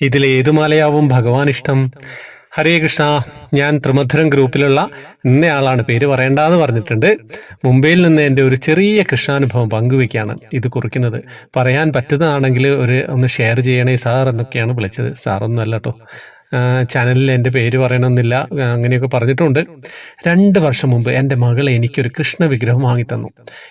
ഇതിൽ ഏതു മാലയാവും ഭഗവാൻ ഇഷ്ടം ഹരേ കൃഷ്ണ ഞാൻ ത്രിമധുരം ഗ്രൂപ്പിലുള്ള ഇന്നയാളാണ് പേര് പറയണ്ടെന്ന് പറഞ്ഞിട്ടുണ്ട്. മുംബൈയിൽ നിന്ന് എന്റെ ഒരു ചെറിയ കൃഷ്ണാനുഭവം പങ്കുവെക്കുകയാണ് ഇത് കുറിക്കുന്നത്. പറയാൻ പറ്റുന്നതാണെങ്കിൽ ഒരു ഒന്ന് ഷെയർ ചെയ്യണേ സാർ എന്നൊക്കെയാണ് വിളിച്ചത്. സാറൊന്നും അല്ല കേട്ടോ ചാനലിൽ എന്റെ പേര് പറയണമെന്നില്ല. അങ്ങനെയൊക്കെ പറഞ്ഞിട്ടുണ്ട്. രണ്ട് വർഷം മുമ്പ് എന്റെ മകൾ എനിക്കൊരു കൃഷ്ണ വിഗ്രഹം വാങ്ങിത്തന്നു.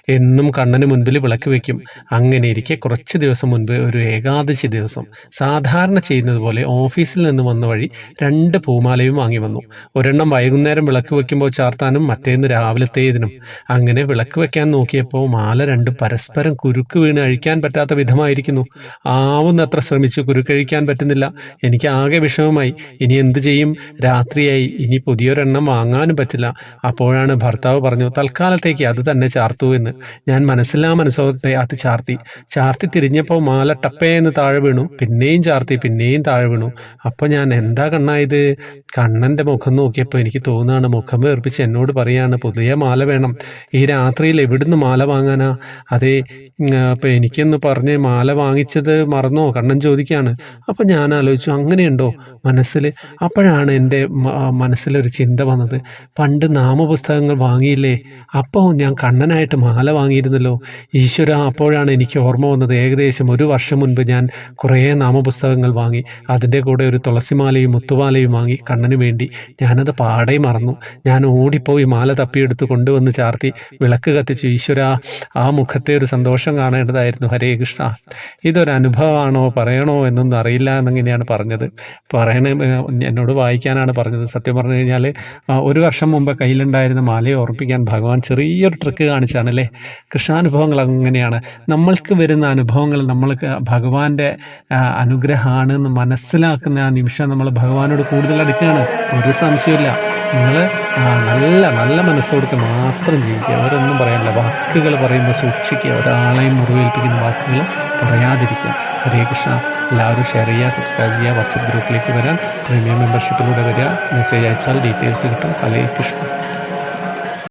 എന്നും കണ്ണന് മുൻപിൽ വിളക്ക് വെക്കും. അങ്ങനെ ഇരിക്കെ കുറച്ച് ദിവസം മുൻപ് ഒരു ഏകാദശി ദിവസം. സാധാരണ ചെയ്യുന്നത് പോലെ ഓഫീസിൽ നിന്ന് വന്ന വഴി രണ്ട് പൂമാലയും വാങ്ങി വന്നു. ഒരെണ്ണം വൈകുന്നേരം വിളക്ക് വെക്കുമ്പോൾ ചാർത്താനും മറ്റേന്ന് രാവിലത്തേതിനും. അങ്ങനെ വിളക്ക് വെക്കാൻ നോക്കിയപ്പോൾ മാല രണ്ട് പരസ്പരം കുരുക്ക് വീണ് അഴിക്കാൻ പറ്റാത്ത വിധമായിരിക്കുന്നു. ആവുന്നത്ര ശ്രമിച്ചു കുരുക്കഴിക്കാൻ പറ്റുന്നില്ല. എനിക്ക് ആകെ വിഷമമായി. ഇനി എന്തു ചെയ്യും? രാത്രിയായി. ഇനി പുതിയൊരെണ്ണം വാങ്ങാനും പറ്റില്ല. അപ്പോഴാണ് ഭർത്താവ് പറഞ്ഞു തൽക്കാലത്തേക്ക് അത് തന്നെ ചാർത്തു എന്ന്. ഞാൻ മനസ്സിലാ മനസ്സോത്തെ അത് ചാർത്തി. ചാർത്തി തിരിഞ്ഞപ്പോൾ മാല ടപ്പേന്ന് താഴെ വീണു. പിന്നെയും ചാർത്തി പിന്നെയും താഴെ വീണു. അപ്പോൾ ഞാൻ എന്താ കണ്ണായത് കണ്ണന്റെ മുഖം നോക്കിയപ്പോൾ എനിക്ക് തോന്നുകയാണ് മുഖം വേർപ്പിച്ച് എന്നോട് പറയാണ് പുതിയ മാല വേണം. ഈ രാത്രിയിൽ എവിടുന്ന് മാല വാങ്ങാനാ? അതെ അപ്പം എനിക്കൊന്ന് പറഞ്ഞ് മാല വാങ്ങിച്ചത് മറന്നോ? കണ്ണൻ ചോദിക്കുകയാണ്. അപ്പം ഞാൻ ആലോചിച്ചു അങ്ങനെയുണ്ടോ? മനസ്സിൽ അപ്പോഴാണ് എന്റെ മനസ്സിലൊരു ചിന്ത വന്നത്. പണ്ട് നാമപുസ്തകങ്ങൾ വാങ്ങിയില്ലേ? അപ്പോൾ ഞാൻ കണ്ണനായിട്ട് മാല വാങ്ങിയിരുന്നല്ലോ. ഈശ്വര അപ്പോഴാണ് എനിക്ക് ഓർമ്മ വന്നത്. ഏകദേശം ഒരു വർഷം മുൻപ് ഞാൻ കുറേ നാമപുസ്തകങ്ങൾ വാങ്ങി. അതിന്റെ കൂടെ ഒരു തുളസിമാലയും മുത്തുമാലയും വാങ്ങി കണ്ണന് വേണ്ടി. ഞാനത് പാടെ മറന്നു. ഞാൻ ഓടിപ്പോയി മാല തപ്പിയെടുത്ത് കൊണ്ടുവന്ന് ചാർത്തി വിളക്ക് കത്തിച്ചു. ഈശ്വര ആ മുഖത്തെ ഒരു സന്തോഷം കാണേണ്ടതായിരുന്നു. ഹരേ കൃഷ്ണ. ഇതൊരനുഭവമാണോ? പറയണോ? എന്നൊന്നും അറിയില്ല എന്നിങ്ങനെയാണ് പറഞ്ഞത്. പറയണ എന്നോട് വായിക്കാനാണ് പറഞ്ഞത്. സത്യം പറഞ്ഞു കഴിഞ്ഞാൽ ഒരു വർഷം മുമ്പ് കയ്യിലുണ്ടായിരുന്ന മാലയെ ഓർപ്പിക്കാൻ ഭഗവാൻ ചെറിയൊരു ട്രിക്ക് കാണിച്ചാണ് അല്ലേ? കൃഷ്ണാനുഭവങ്ങൾ അങ്ങനെയാണ്. നമ്മൾക്ക് വരുന്ന അനുഭവങ്ങൾ നമ്മൾക്ക് ഭഗവാന്റെ അനുഗ്രഹമാണ് എന്ന് മനസ്സിലാക്കുന്ന ആ നിമിഷം നമ്മൾ ഭഗവാനോട് കൂടുതൽ അടുക്കുകയാണ്. ഒരു സംശയമില്ല നിങ്ങൾ നല്ല നല്ല മനസ്സോടുത്ത് മാത്രം ജീവിക്കുക. അവരൊന്നും പറയാനില്ല. വാക്കുകൾ പറയുമ്പോൾ സൂക്ഷിക്കുക. ഒരാളെയും മുറിവേൽപ്പിക്കുന്ന വാക്കുകൾ പറയാതിരിക്കുക. ഹരേ കൃഷ്ണ. എല്ലാവരും ഷെയർ ചെയ്യുക സബ്സ്ക്രൈബ് ചെയ്യുക വാട്സപ്പ് ഗ്രൂപ്പിലേക്ക് വരാൻ പ്രീമിയം മെമ്പർഷിപ്പിലൂടെ വരിക. മെസ്സേജ് അയച്ചാൽ ഡീറ്റെയിൽസ് കിട്ടും. ഹരേ കൃഷ്ണ.